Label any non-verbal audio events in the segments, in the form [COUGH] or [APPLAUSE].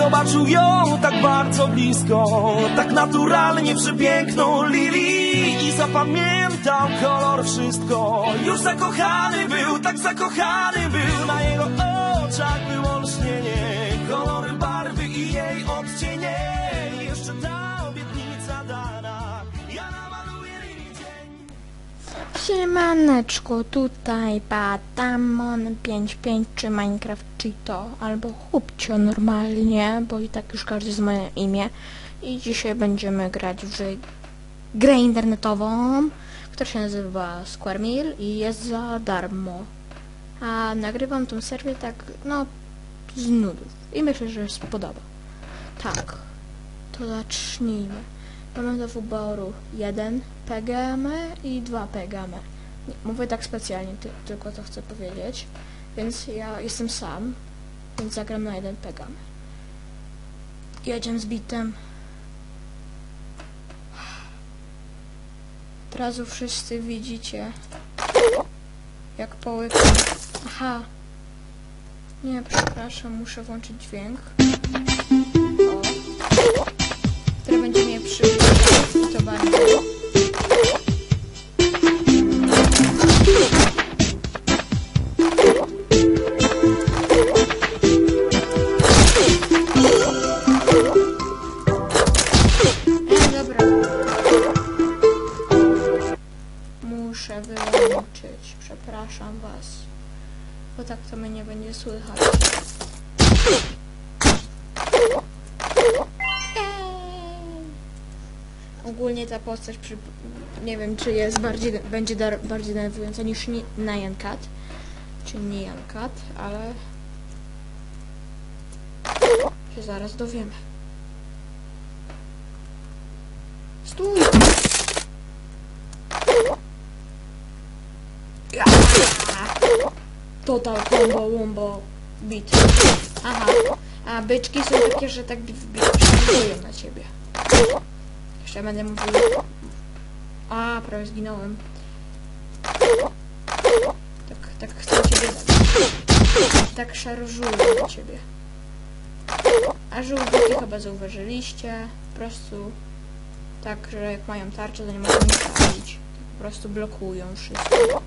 zobaczył ją tak bardzo blisko. Tak naturalnie przepiękną Lili I zapamiętał kolor wszystko. Już zakochany był, tak zakochany był. Na jego oczach było lśnienie. Kolory barwy i jej odcienie Siemaneczko, tutaj Batamon 55 czy Minecraft Cheeto albo Chłopcio normalnie, bo i tak już każdy z moje imię. I dzisiaj będziemy grać w grę internetową, która się nazywa Square i jest za darmo. A nagrywam tą serię tak, no, z nudów. I myślę, że się spodoba. Tak, to zacznijmy. Do wyboru jeden PGM i dwa PGM. Nie, mówię tak specjalnie, ty, tylko to chcę powiedzieć. Więc ja jestem sam, więc zagram na jeden PGM. Jedziemy z bitem. Od razu wszyscy widzicie, jak połykam. Aha. Nie, przepraszam, muszę włączyć dźwięk. Przybliżał i Ogólnie ta postać, przy, nie wiem, czy jest bardziej, będzie dar, bardziej denerwująca niż ni, Nyan Cat, czy Nyan Cat, ale się zaraz dowiemy. Stój! Total combo, wombo, beat. Aha, a byczki są takie, że tak wbitają na ciebie. Jeszcze będę mówił. A, prawie zginąłem. Tak, tak chcę ciebie zabić. Tak szarżuję do ciebie. A żółwiki chyba zauważyliście. Po prostu tak, że jak mają tarczę, to nie mogą nic trafić. Po prostu blokują wszystko.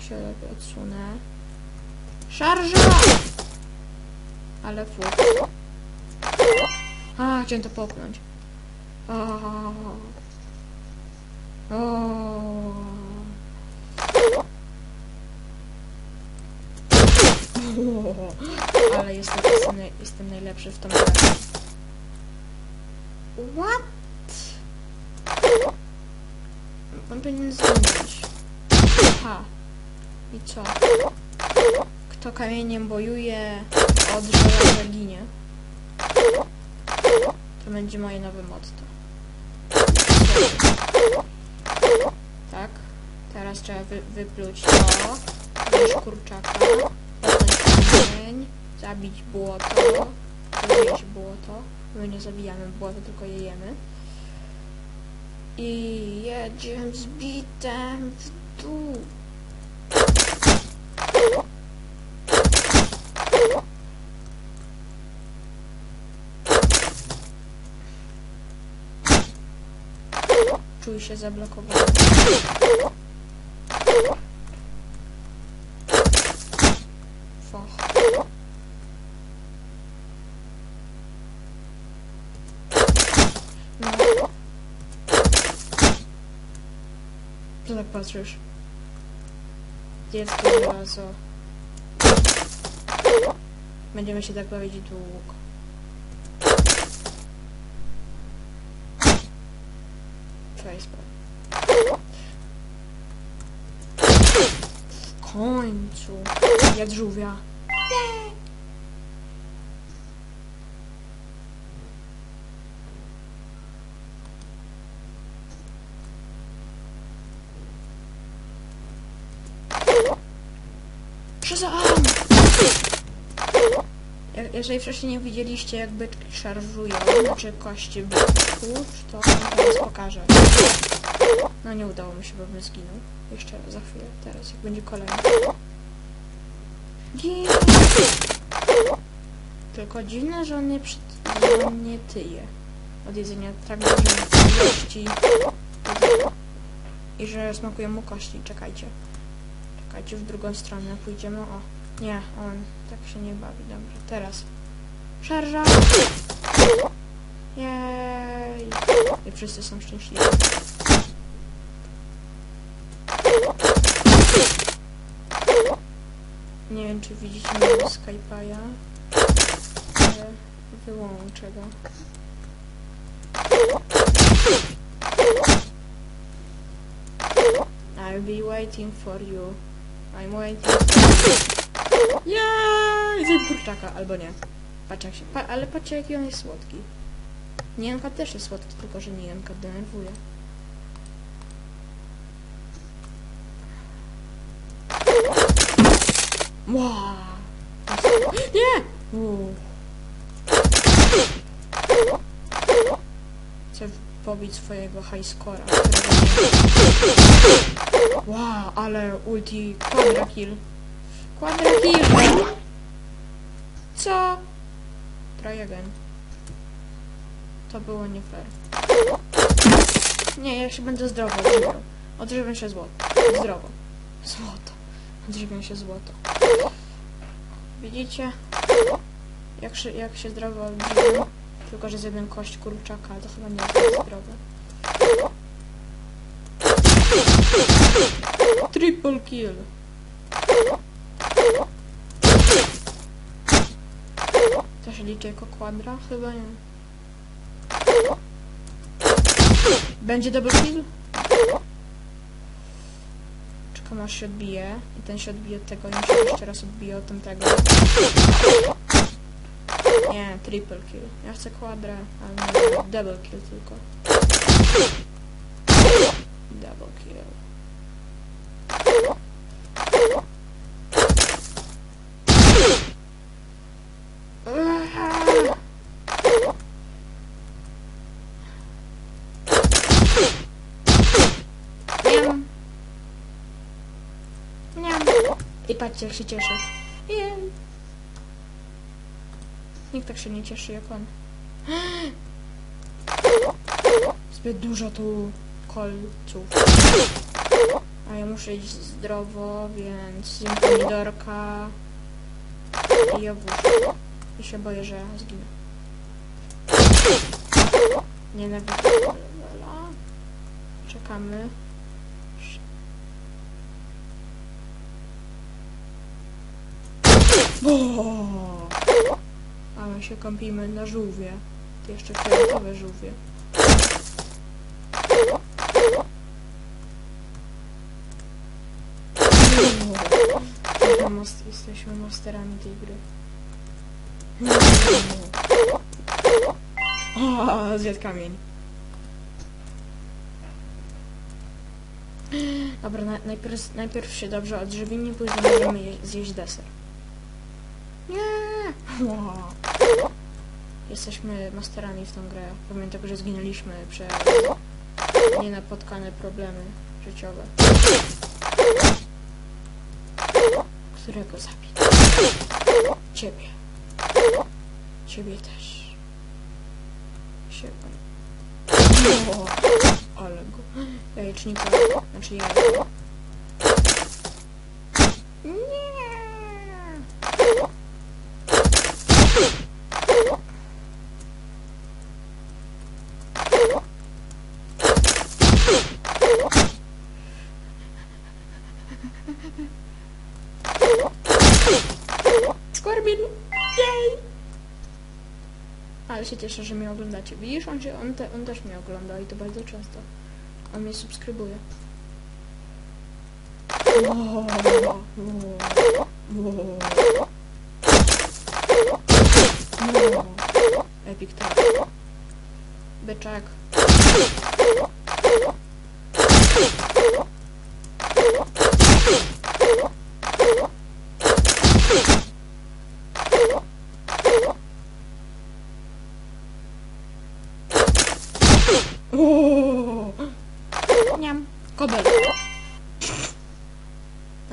Się odsunę. Szarża! Ale fu. A, chciałem to popchnąć. Ale jestem, jestem, jestem najlepszy w tą grę. What? On powinien zginąć. Aha. I co? Kto kamieniem bojuje, od żelaza ginie. To będzie moje nowe motto. Tak. Teraz trzeba wy, wypluć to. Wziąć kurczaka. Kamień. Zabić błoto. Zjeść błoto. My nie zabijamy błota, tylko je jemy. I jedziemy z bitem w dół. Czuj się zablokowany. Foch. No. Co tak patrzysz? Dziecko żelazo. Będziemy się tak bawić długo. Cześć, W końcu. Jak Jeżeli wcześniej nie widzieliście jak byczki szarżują, znaczy kości byczków, to teraz pokażę. No nie udało mi się, bo bym zginął. Jeszcze za chwilę, teraz jak będzie kolejny. Gin! Tylko dziwne, że on nie, on nie tyje od jedzenia tak dużej ilości i że smakują mu kości. Czekajcie. Czekajcie, w drugą stronę pójdziemy. O, nie, on tak się nie bawi. Dobrze, teraz. Szarża! Jej! I wszyscy są szczęśliwi. Nie wiem, czy widzicie mojego Skype'a, ale wyłączę go. I'll be waiting for you. I'm waiting for you. Jej! Zjem kurczaka, albo nie. Patrz jak się... Pa, ale patrzcie jaki on jest słodki. Nienka też jest słodki, tylko że Nienka denerwuje. Wow. Nie! Chcę pobić swojego high scora. Wow, ale ulti quadra kill. Quadra kill! Co? Try again. To było nie fair. Nie, ja się będę zdrowo odżywiał. Odżywiam się złoto. Zdrowo. Złoto. Odżywiam się złoto. Widzicie? Jak się, jak się zdrowo odżywiam? Tylko, że z jeden kość kurczaka, to chyba nie jest tak zdrowe. Triple kill. To się liczy jako kwadra? Chyba nie. Będzie double kill? Czekam aż się odbije. I ten się odbije od tego, i się jeszcze raz odbije od tamtego. Nie, triple kill. Ja chcę kwadrę, ale nie double kill tylko. Double kill. I patrzcie jak się cieszy. Nikt tak się nie cieszy jak on. [GASPS] Zbyt dużo tu kolców. A ja muszę iść zdrowo, więc pomidorka i jabłuszko. I się boję, że zginę. Nienawidzę levela. Czekamy. O! Ale się kąpimy na żółwie. Jeszcze fioletowe żółwie. Jesteśmy masterami tej gry. O, zjadł kamień. Dobra, na, najpierw, najpierw się dobrze odżywimy, później je, zjeść deser. Jesteśmy masterami w tą grę. Pomimo tego, że zginęliśmy przez nienapotkane problemy życiowe. Którego zabić? Ciebie. Ciebie też. Siebie. O, ale go. Jajecznika. Znaczy jajko. Nie. Skorbin! Jej! Ale się cieszę, że mnie oglądacie. Widzisz, on, się, on, te, on też mnie ogląda i to bardzo często. On mnie subskrybuje. Epic trap. Byczak.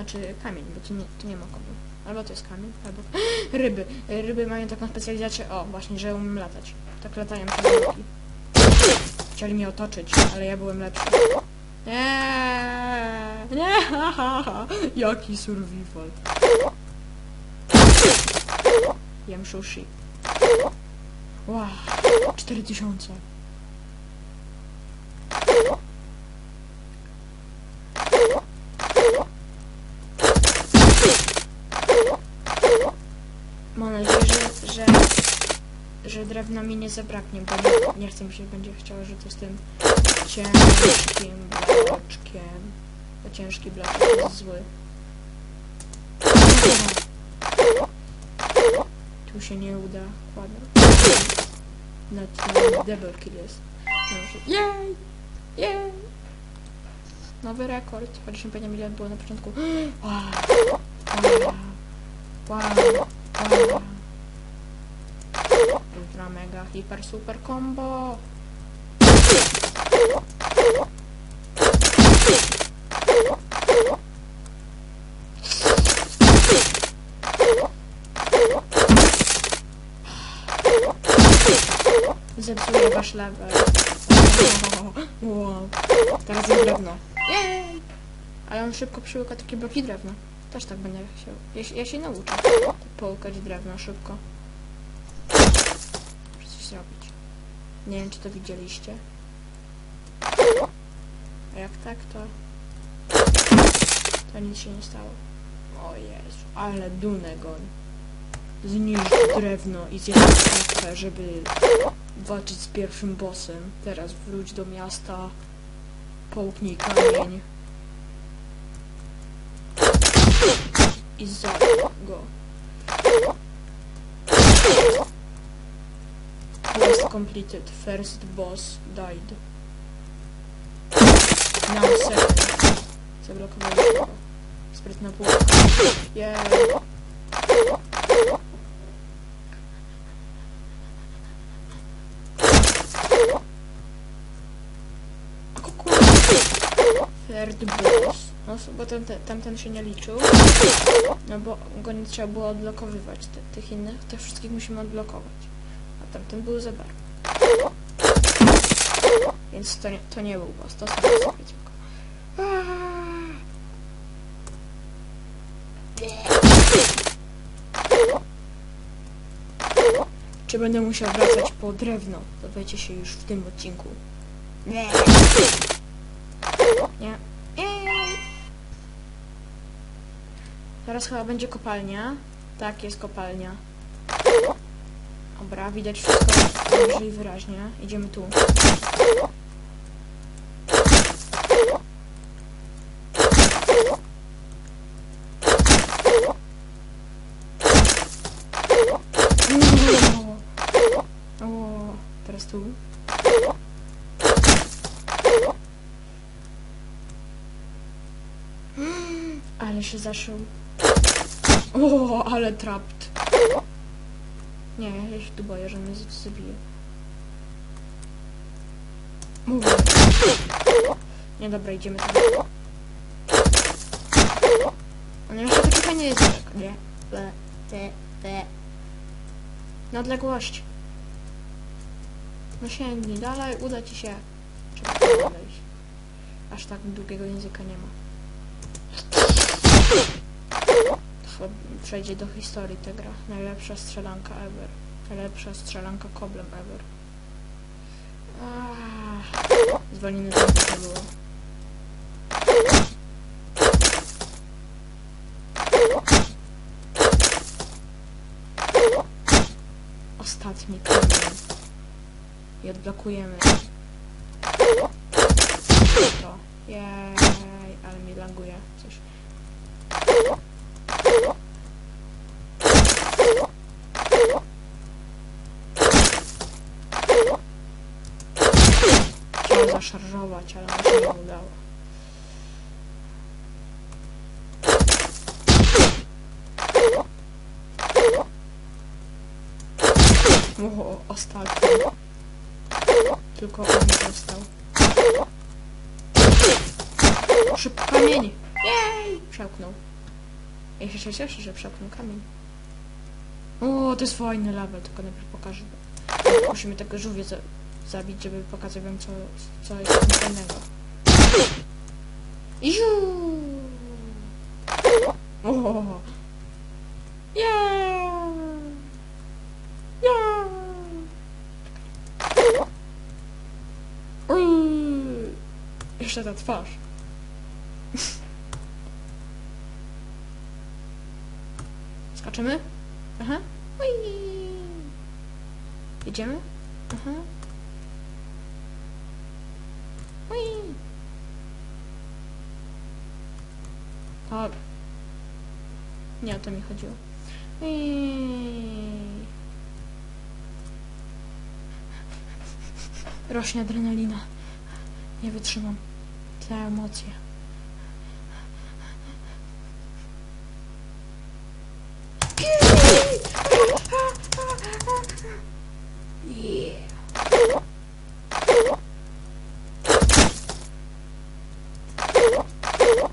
Znaczy kamień, bo tu nie, tu nie ma kobla. Albo to jest kamień, albo... [GASPS] Ryby. Ryby mają taką specjalizację, o, właśnie, że umiem latać. Tak latają przez bloki. Chcieli mnie otoczyć, ale ja byłem lepszy. Nie, nie, ha, ha, ha. Jaki survival. Jem sushi. Wow, 4000. Mam nadzieję, że, że, że drewna mi nie zabraknie, bo nie, nie chcę mi się będzie chciało rzucać z tym ciężkim bloczkiem. Bo ciężki bloczek jest zły. Tu się nie uda. Kładę. No to double kill jest. Jej! Jej! Nowy rekord. Chociaż nie pamiętam ile było na początku. [GASPS] Wow! Wow! Wow! wow. Mega hiper super combo! Zepsuję wasz level. Wow. Teraz jest drewno. Jej! Ale on szybko przyłyka takie bloki drewna. Też tak będę chciał. Ja, się- ja się nauczę. Połykać drewno szybko. Zrobić. Nie wiem, czy to widzieliście. A jak tak, to... To nic się nie stało. O Jezu, ale dunę goń. Zniszcz drewno i zjedz żeby walczyć z pierwszym bossem. Teraz wróć do miasta. Połknij kamień. I zabij go. Quest completed. First boss died. Now second. Zablokowałem go. Sprytna pułapka. Jej. Third boss. No, bo tamten, tamten się nie liczył. No bo go nie trzeba było odblokowywać. Te, tych innych, tych wszystkich musimy odblokować. Tamten był darmo. Więc to nie, to nie był boss, to sobie tylko. Czy będę musiał wracać po drewno? Dowiecie się już w tym odcinku. Nie. Nie. Teraz chyba będzie kopalnia. Tak, jest kopalnia. Dobra, widać wszystko dobrze i wyraźnie. Idziemy tu. O, teraz tu. [GASPS] Ale się zaszył. O, ale trapt. Nie, ja się tu boję, że mnie zabije. Mówię. Nie, dobra, idziemy tam. On jeszcze taki fajny język. Nie. Le, te, te. Na odległość. No sięgnij dalej, uda ci się. Trzeba podejść. Aż tak długiego języka nie ma. Przejdzie do historii ta gra. Najlepsza strzelanka ever. Najlepsza strzelanka koblem ever. Zwolniony tempo to było. Ostatni kamień. I odblokujemy. To. Jej, ale mi laguje coś. Chciałem zaszarżować, ale mi się nie udało. O, ostatni. Tylko on został. Szybko kamień! Jej! Przełknął. Ja się cieszę, że przepnął kamień. O, to jest fajny level, tylko najpierw pokażę. Musimy tego żółwie zabić, żeby pokazać wam, co, co jest w tym fajnego. Iu! Yeah! Yeah! Jeszcze ta twarz. Skaczemy? Aha. Jedziemy? Aha. Ui. O. Nie o to mi chodziło. Ui. Rośnie adrenalina. Nie wytrzymam. Te emocje.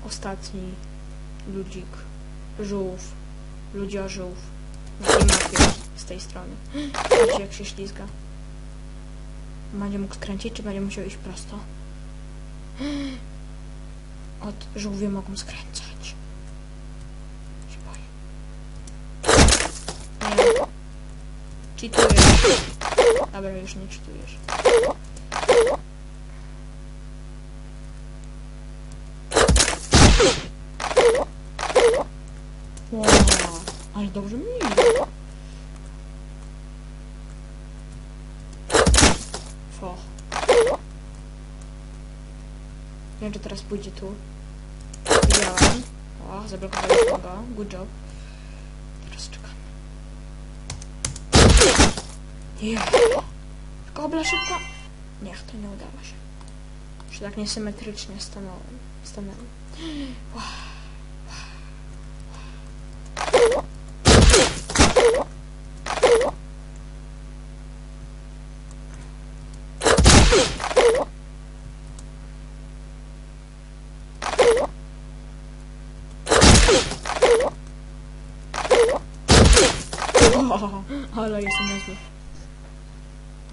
Ostatni ludzik, żółw, ludziożółw na tej mapie z tej strony. [GASPS] Patrzcie jak się ślizga. Będzie mógł skręcić, czy będzie musiał iść prosto? [GASPS] Od żółwie mogą skręcać. Się boję. Cheatujesz. Dobra, już nie cheatujesz. Wow, ale dobrze mi idzie. Foch. Nie wiem, czy teraz pójdzie tu. Widziałem. O, zablokowaliśmy go. Good job. Teraz czekamy. Yeah. Kobla szybko. Niech to nie udało się. Już tak niesymetrycznie stanąłem. Stanąłem. Wow. O, ale jestem niezły.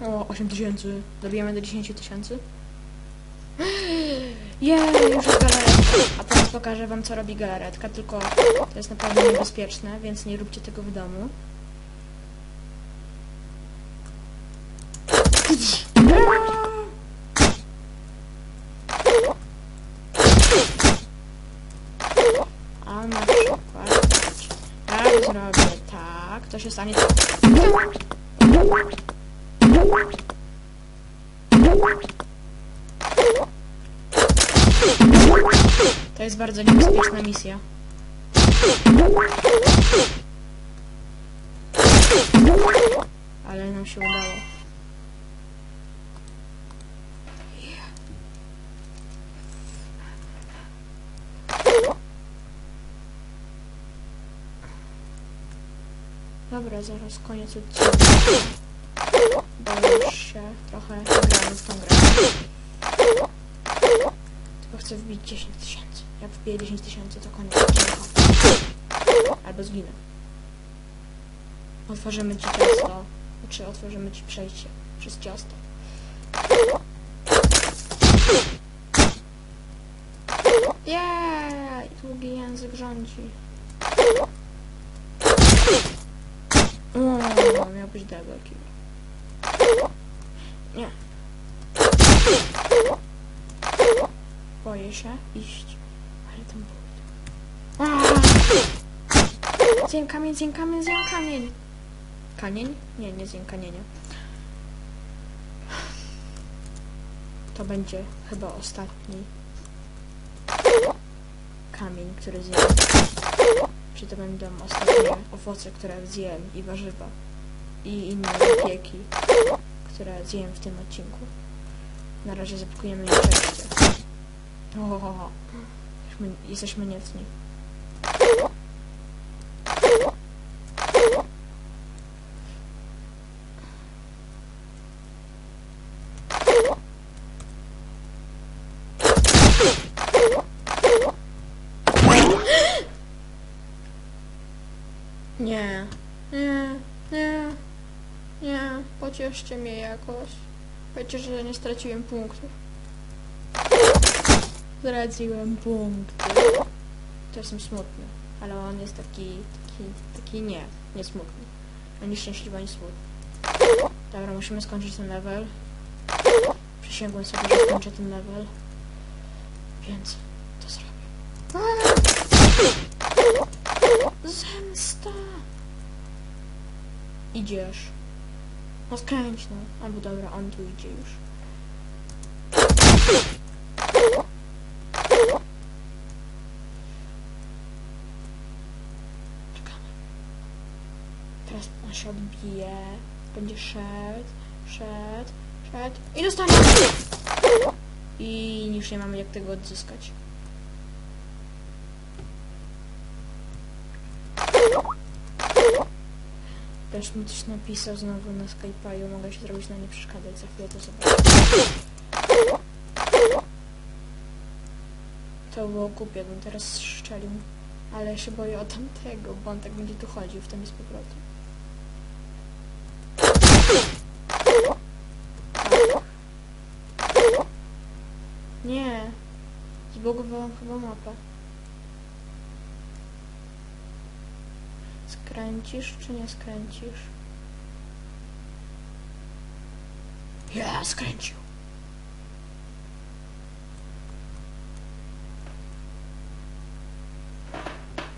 O, 8 tysięcy. Dobijamy do 10 tysięcy. Jej, już jest galaretka. A teraz pokażę wam, co robi galaretka, tylko to jest naprawdę niebezpieczne, więc nie róbcie tego w domu. A na przykład, jak zrobię to się stanie. To jest bardzo niebezpieczna misja. Ale nam się udało. Dobra, zaraz koniec odcinka. Bo już się trochę grałem w tą grę. Tylko chcę wbić 10 tysięcy. Jak wbiję 10 tysięcy, to koniec odcinka. Albo zginę. Otworzymy ci ciasto. Czy otworzymy ci przejście przez ciasto. Jej! Długi język rządzi. Kill. Nie. Boję się iść. Ale tam było. Zjem kamień, zjem kamień, zjem kamień. Kamień? Nie, nie zjem kamienia. To będzie chyba ostatni kamień, który zjem. Czy to będą ostatnie owoce, które zjem i warzywa. I inne pieki, które zjem w tym odcinku. Na razie zapakujemy je przejście. O, jesteśmy, niecni. Nie, nie, nie, nie, pocieszcie mnie jakoś. Powiedzcie, że nie straciłem punktów. Straciłem punkty. To jestem smutny, ale on jest taki, taki, taki nie, nie smutny. Ani szczęśliwy, ani smutny. Dobra, musimy skończyć ten level. Przysięgłem sobie, że skończę ten level. Więc to zrobię. Zemsta! Idziesz. No skręć no. Albo dobra, on tu idzie już. Czekamy. Teraz on się odbije. Będzie szedł, szedł, szedł i dostanie! I już nie mamy jak tego odzyskać. Też mi coś napisał znowu na Skype'u, mogę się zrobić na nie przeszkadzać, za chwilę to zobaczę. To było głupie, bym teraz strzelił. Ale ja się boję o tamtego, bo on tak będzie tu chodził w tym z powrotem. Nie. Zbugowałam chyba mapę. Skręcisz czy nie skręcisz? Ja skręcił.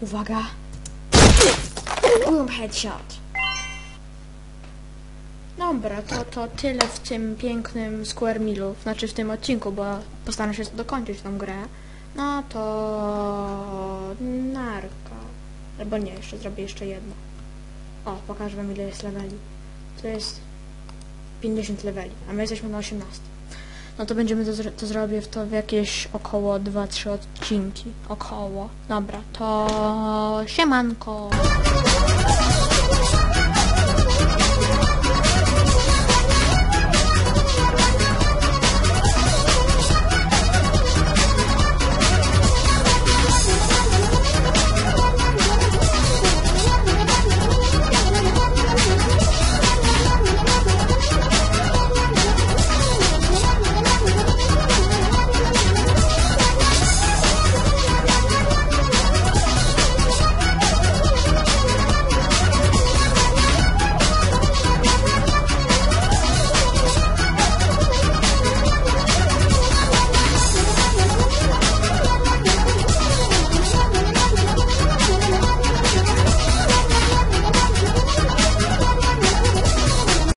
Uwaga. Boom headshot. Dobra, to, to tyle w tym pięknym Square Millu, znaczy w tym odcinku, bo postaram się dokończyć tą grę. No to... narka. Albo nie, jeszcze zrobię jeszcze jedno. O, pokażę wam ile jest leveli. To jest 50 leveli, a my jesteśmy na 18. No to będziemy to, zro- to zrobię w to w jakieś około 2-3 odcinki. Około. Dobra, to siemanko.